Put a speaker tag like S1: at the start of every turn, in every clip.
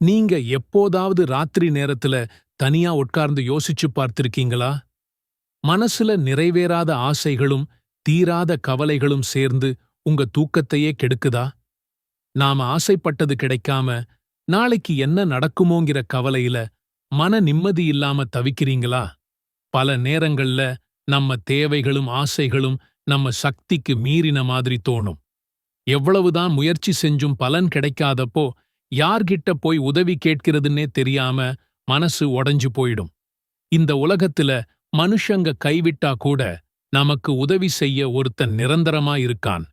S1: நீங்க எப்போதாவது ராத்திரி நேரத்துல தனியா உட்கார்ந்து யோசிச்சு பார்த்திருக்கீங்களா? மனசுல நிறைவேறாத ஆசைகளும் தீராத கவலைகளும் சேர்ந்து உங்க தூக்கத்தையே கெடுக்குதா? நாம ஆசைப்பட்டது கிடைக்காம நாளைக்கு என்ன நடக்குமோங்கிற கவலையில மன நிம்மதி இல்லாம தவிக்கிறீங்களா? பல நேரங்கள்ல நம்ம தேவைகளும் ஆசைகளும் நம்ம சக்திக்கு மீறின மாதிரி தோணும். எவ்வளவுதான் முயற்சி செஞ்சும் பலன் கிடைக்காதப்போ யார்கிட்ட போய் உதவி கேட்கிறதுன்னே தெரியாம மனசு உடஞ்சு போயிடும். இந்த உலகத்துல மனுஷங்க கைவிட்டா கூட நமக்கு உதவி செய்ய ஒருத்தன் நிரந்தரமா இருக்கான்.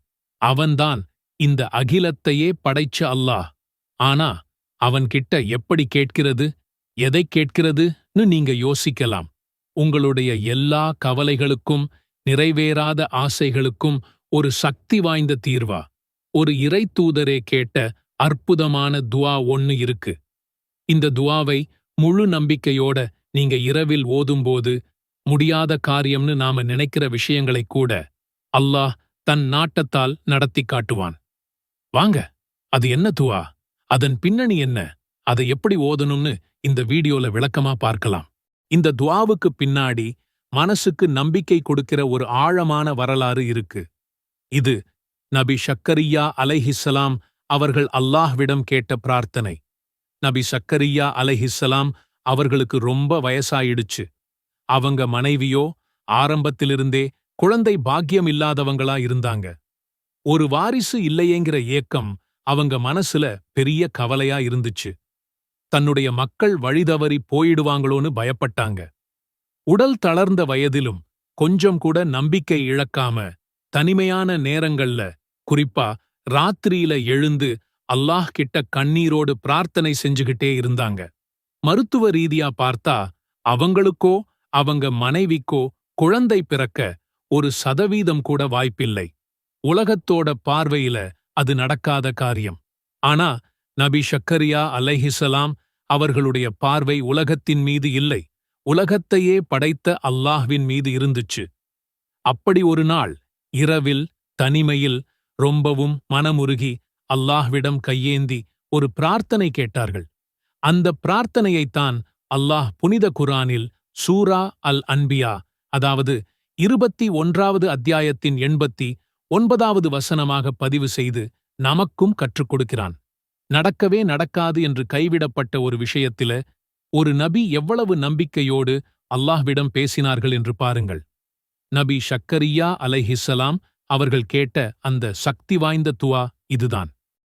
S1: அவன்தான் இந்த அகிலத்தையே படைச்ச அல்லாஹ். ஆனா அவன்கிட்ட எப்படி கேட்கிறது எதை கேட்கிறதுன்னு நீங்க யோசிக்கலாம். உங்களுடைய எல்லா கவலைகளுக்கும் நிறைவேறாத ஆசைகளுக்கும் ஒரு சக்தி வாய்ந்த தீர்வா? ஒரு இறை தூதரே கேட்ட அற்புதமான துவா ஒன்னு இருக்கு. இந்த துவாவை முழு நம்பிக்கையோட நீங்க இரவில் ஓதும்போது முடியாத காரியம்னு நாம நினைக்கிற விஷயங்களை கூட அல்லாஹ் தன் நாட்டத்தால் நடத்தி காட்டுவான். வாங்க அது என்ன துவா? அதன் பின்னணி என்ன? அதை எப்படி ஓதணும்னு இந்த வீடியோல விளக்கமா பார்க்கலாம். இந்த துவாவுக்கு பின்னாடி மனசுக்கு நம்பிக்கை கொடுக்கிற ஒரு ஆழமான வரலாறு இருக்கு. இது நபி ஷக்கரியா அலைஹிஸ்ஸலாம் அவர்கள் அல்லாஹ்விடம் கேட்ட பிரார்த்தனை. நபி சக்கரியா அலஹிஸ்ஸலாம் அவர்களுக்கு ரொம்ப வயசாயிடுச்சு. அவங்க மனைவியோ ஆரம்பத்திலிருந்தே குழந்தை பாக்கியம் இல்லாதவங்களா இருந்தாங்க. ஒரு வாரிசு இல்லையேங்கிற ஏக்கம் அவங்க மனசுல பெரிய கவலையா இருந்துச்சு. தன்னுடைய மக்கள் வழிதவறி போயிடுவாங்களோன்னு பயப்பட்டாங்க. உடல் தளர்ந்த வயதிலும் கொஞ்சம் கூட நம்பிக்கை இழக்காம தனிமையான நேரங்கள்ல குறிப்பா ராத்திரியில எழுந்து அல்லாஹ் கிட்ட கண்ணீரோடு பிரார்த்தனை செஞ்சுகிட்டே இருந்தாங்க. மருத்துவ ரீதியா பார்த்தா அவங்களுக்கோ அவங்க மனைவிக்கோ குழந்தை பிறக்க ஒரு சதவீதம் கூட வாய்ப்பில்லை. உலகத்தோட பார்வையில அது நடக்காத காரியம். ஆனா நபி ஷக்கரியா அலைஹிசலாம் அவர்களுடைய பார்வை உலகத்தின் மீது இல்லை. உலகத்தையே படைத்த அல்லாஹ்வின் மீது இருந்துச்சு. அப்படி ஒரு நாள் இரவில் தனிமையில் ரொம்பவும் மனமுருகி அல்லாஹ்விடம் கையேந்தி ஒரு பிரார்த்தனை கேட்டார்கள். அந்த பிரார்த்தனையைத்தான் அல்லாஹ் புனித குரானில் சூரா அல் அன்பியா அதாவது இருபத்தி ஒன்றாவது அத்தியாயத்தின் எண்பத்தி ஒன்பதாவது வசனமாக பதிவு செய்து நமக்கும் கற்றுக் கொடுக்கிறான். நடக்கவே நடக்காது என்று கைவிடப்பட்ட ஒரு விஷயத்தில ஒரு நபி எவ்வளவு நம்பிக்கையோடு அல்லாஹ்விடம் பேசினார்கள் என்று பாருங்கள். நபி ஷக்கரியா அலைஹிஸ்ஸலாம் அவர்கள் கேட்ட அந்த சக்தி வாய்ந்த துவா இதுதான்.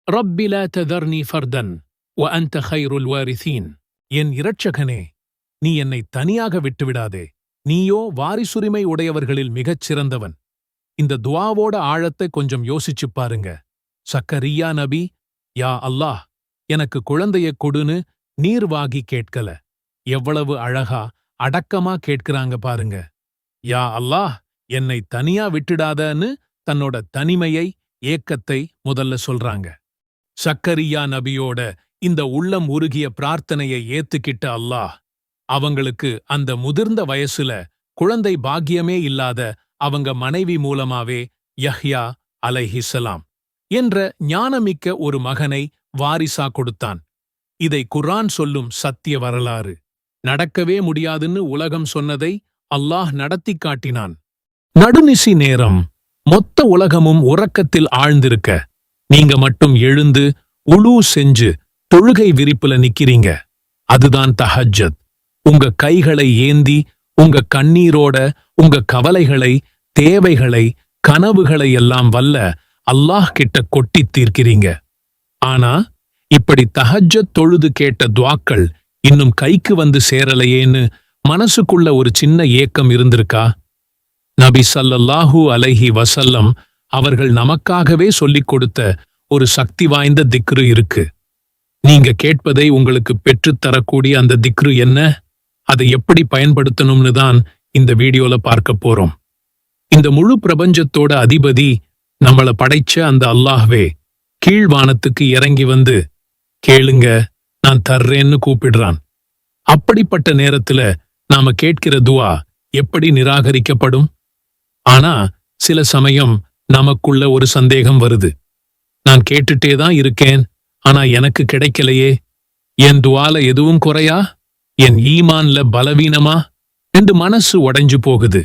S1: ரப்பில ததர்னி ஃபர்தன் ஒ அந்த ஹைருல் வாரிசீன். என் இரட்சகனே நீ என்னை தனியாக விட்டுவிடாதே. நீயோ வாரிசுரிமை உடையவர்களில் மிகச் சிறந்தவன். இந்த துவாவோட ஆழத்தை கொஞ்சம் யோசிச்சுப் பாருங்க. சக்கரியா நபி யா அல்லாஹ் எனக்கு குழந்தையக் கொடுன்னு நீர்வாகி கேட்கல. எவ்வளவு அழகா அடக்கமா கேட்கிறாங்க பாருங்க. யா அல்லாஹ் என்னை தனியா விட்டுடாதன்னு தன்னோட தனிமையை ஏக்கத்தை முதல்ல சொல்றாங்க. சக்கரியா நபியோட இந்த உள்ளம் உருகிய பிரார்த்தனையை ஏத்துக்கிட்ட அல்லாஹ் அவங்களுக்கு அந்த முதிர்ந்த வயசுல குழந்தை பாக்கியமே இல்லாத அவங்க மனைவி மூலமாவே யஹ்யா அலைஹிசலாம் என்ற ஞானமிக்க ஒரு மகனை வாரிசா கொடுத்தான். இதை குர்ஆன் சொல்லும் சத்திய வரலாறு. நடக்கவே முடியாதுன்னு உலகம் சொன்னதை அல்லாஹ் நடத்திக் காட்டினான். நடுநிசி நேரம் மொத்த உலகமும் உறக்கத்தில் ஆழ்ந்திருக்க. நீங்க மட்டும் எழுந்து உழு செஞ்சு தொழுகை விரிப்புல நிக்கிறீங்க. அதுதான் தஹஜத் உங்க கைகளை ஏந்தி உங்க கண்ணீரோட உங்க கவலைகளை தேவைகளை கனவுகளை எல்லாம் வல்ல அல்லாஹ் கிட்ட கொட்டி தீர்க்கிறீங்க. ஆனா இப்படி தஹஜத் தொழுது கேட்ட துவாக்கள் இன்னும் கைக்கு வந்து சேரலையேன்னு மனசுக்குள்ள ஒரு சின்ன ஏக்கம் இருந்திருக்கா? நபி சல்லல்லாஹூ அலைஹி வசல்லம் அவர்கள் நமக்காகவே சொல்லிக் கொடுத்த ஒரு சக்தி வாய்ந்த திக்ரு இருக்கு. நீங்க கேட்பதை உங்களுக்கு பெற்றுத்தரக்கூடிய அந்த திக்ரு என்ன? அதை எப்படி பயன்படுத்தணும்னு தான் இந்த வீடியோல பார்க்க போறோம். இந்த முழு பிரபஞ்சத்தோட அதிபதி நம்மள படைச்ச அந்த அல்லாஹ்வே கீழ்வானத்துக்கு இறங்கி வந்து கேளுங்க நான் தர்றேன்னு கூப்பிடுறான். அப்படிப்பட்ட நேரத்துல நாம கேட்கிற துவா எப்படி நிராகரிக்கப்படும்? ஆனா சில சமயம் நமக்குள்ள ஒரு சந்தேகம் வருது. நான் கேட்டுட்டே தான் இருக்கேன் ஆனா எனக்கு கிடைக்கலையே. என் துவால எதுவும் குறையா? என் ஈமான்ல பலவீனமா? என்று மனசு உடைஞ்சு போகுது.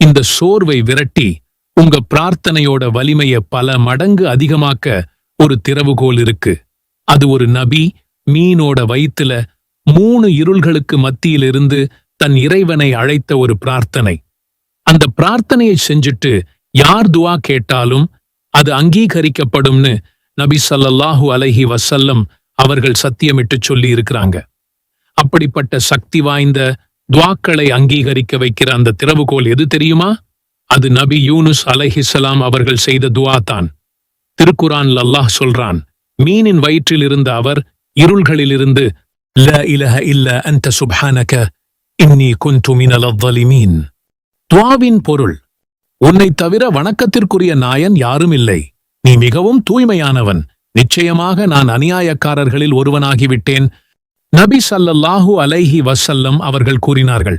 S1: இந்த சோர்வை விரட்டி உங்க பிரார்த்தனையோட வலிமைய பல மடங்கு அதிகமாக்க ஒரு திறவுகோல் இருக்கு. அது ஒரு நபி மீனோட வயிற்றுல மூணு இருள்களுக்கு மத்தியிலிருந்து தன் இறைவனை அழைத்த ஒரு பிரார்த்தனை. அந்த பிரார்த்தனையை செஞ்சுட்டு யார் துவா கேட்டாலும் அது அங்கீகரிக்கப்படும்னு நபி சல்லல்லாஹு அலஹி வசல்லம் அவர்கள் சத்தியமிட்டு சொல்லி இருக்கிறாங்க அப்படிப்பட்ட சக்தி வாய்ந்த துவாக்களை அங்கீகரிக்க வைக்கிற அந்த திறவுகோல் எது தெரியுமா? அது நபி யூனுஸ் அலஹிசலாம் அவர்கள் செய்த துவா தான். திருக்குரான் அல்லாஹ் சொல்றான் மீனின் வயிற்றில் இருந்த அவர் இருள்களிலிருந்து ல இலஹ இல்ல அந்த சுப்ஹானக இன்னி குன்து மினல் மீன் துவாவின் பொருள். உன்னை தவிர வணக்கத்திற்குரிய நாயன் யாரும் இல்லை நீ மிகவும் தூய்மையானவன். நிச்சயமாக நான் அநியாயக்காரர்களில் ஒருவனாகிவிட்டேன். நபி ஸல்லல்லாஹு அலைஹி வசல்லம் அவர்கள் கூறினார்கள்.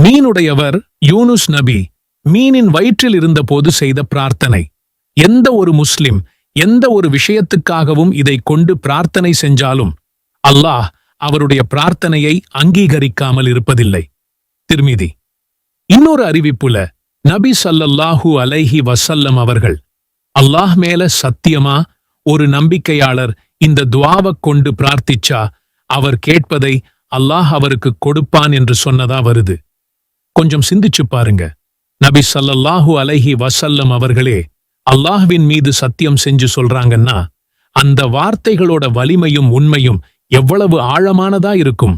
S1: மீனுடையவர் யூனுஸ் நபி மீனின் வயிற்றில் இருந்தபோது செய்த பிரார்த்தனை. எந்த ஒரு முஸ்லிம் எந்த ஒரு விஷயத்துக்காகவும் இதை கொண்டு பிரார்த்தனை செஞ்சாலும் அல்லாஹ் அவருடைய பிரார்த்தனையை அங்கீகரிக்காமல் இருப்பதில்லை. திருமிதி. இன்னொரு அறிவிப்புல நபி சல்லல்லாஹு அலைஹி வசல்லம் அவர்கள் அல்லாஹ் மேல சத்தியமா ஒரு நம்பிக்கையாளர் இந்த துவாவக் கொண்டு பிரார்த்திச்சா அவர் கேட்பதை அல்லாஹ் அவருக்கு கொடுப்பான் என்று சொன்னதா வருது. கொஞ்சம் சிந்திச்சு பாருங்க. நபி சல்லல்லாஹு அலைஹி வசல்லம் அவர்களே அல்லாஹ்வின் மீது சத்தியம் செஞ்சு சொல்றாங்கன்னா அந்த வார்த்தைகளோட வலிமையும் உண்மையும் எவ்வளவு ஆழமானதா இருக்கும்.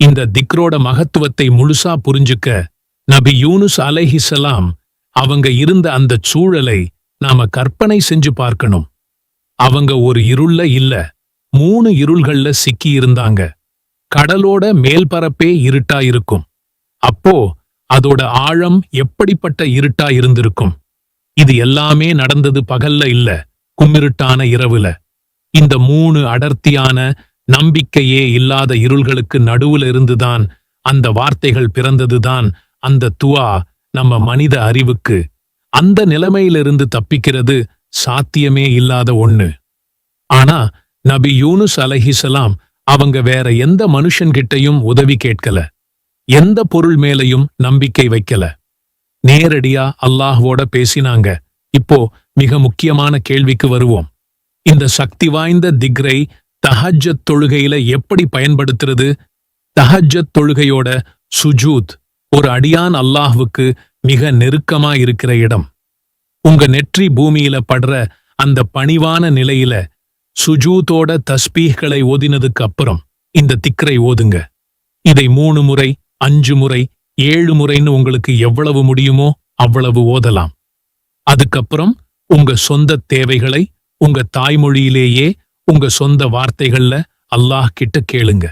S1: இந்த திக்ரோட மகத்துவத்தை முழுசா புரிஞ்சுக்க நபி யூனுஸ் அலைஹிசலாம் அவங்க இருந்த அந்த சூழலை நாம கற்பனை செஞ்சு பார்க்கணும். அவங்க ஒரு இருள்ல இல்ல மூணு இருள்கள்ல சிக்கி இருந்தாங்க. கடலோட மேல்பரப்பே இருட்டா இருக்கும். அப்போ அதோட ஆழம் எப்படிப்பட்ட இருட்டா இருந்திருக்கும்? இது எல்லாமே நடந்தது பகல்ல இல்ல கும்மிருட்டான இரவுல. இந்த மூணு அடர்த்தியான நம்பிக்கையே இல்லாத இருள்களுக்கு நடுவுல இருந்துதான் அந்த வார்த்தைகள் பிறந்ததுதான் அந்த துவா நம்ம மனித அறிவுக்கு அந்த நிலைமையிலிருந்து தப்பிக்கிறது சாத்தியமே இல்லாத ஒண்ணு. ஆனா நபி யூனுஸ் அலஹிசலாம் அவங்க வேற எந்த மனுஷன்கிட்டயும் உதவி கேட்கல. எந்த பொருள் மேலையும் நம்பிக்கை வைக்கல. நேரடியா அல்லாஹ்வோட பேசினாங்க. இப்போ மிக முக்கியமான கேள்விக்கு வருவோம். இந்த சக்தி வாய்ந்த திக்ரை தஹஜ்ஜத் தொழுகையில எப்படி பயன்படுத்துறது? தஹஜ்ஜத் தொழுகையோட சுஜூத் ஒரு அடியான் அல்லாஹ்வுக்கு மிக நெருக்கமா இருக்கிற இடம். உங்க நெற்றி பூமியில படுற அந்த பணிவான நிலையில சுஜூத்தோட தஸ்பீஹ்களை ஓதினதுக்கு அப்புறம் இந்த திக்கரை ஓதுங்க. இதை மூணு முறை அஞ்சு முறை ஏழு முறைன்னு உங்களுக்கு எவ்வளவு முடியுமோ அவ்வளவு ஓதலாம். அதுக்கப்புறம் உங்க சொந்த தேவைகளை உங்க தாய்மொழியிலேயே உங்க சொந்த வார்த்தைகள்ல அல்லாஹ் கிட்ட கேளுங்க.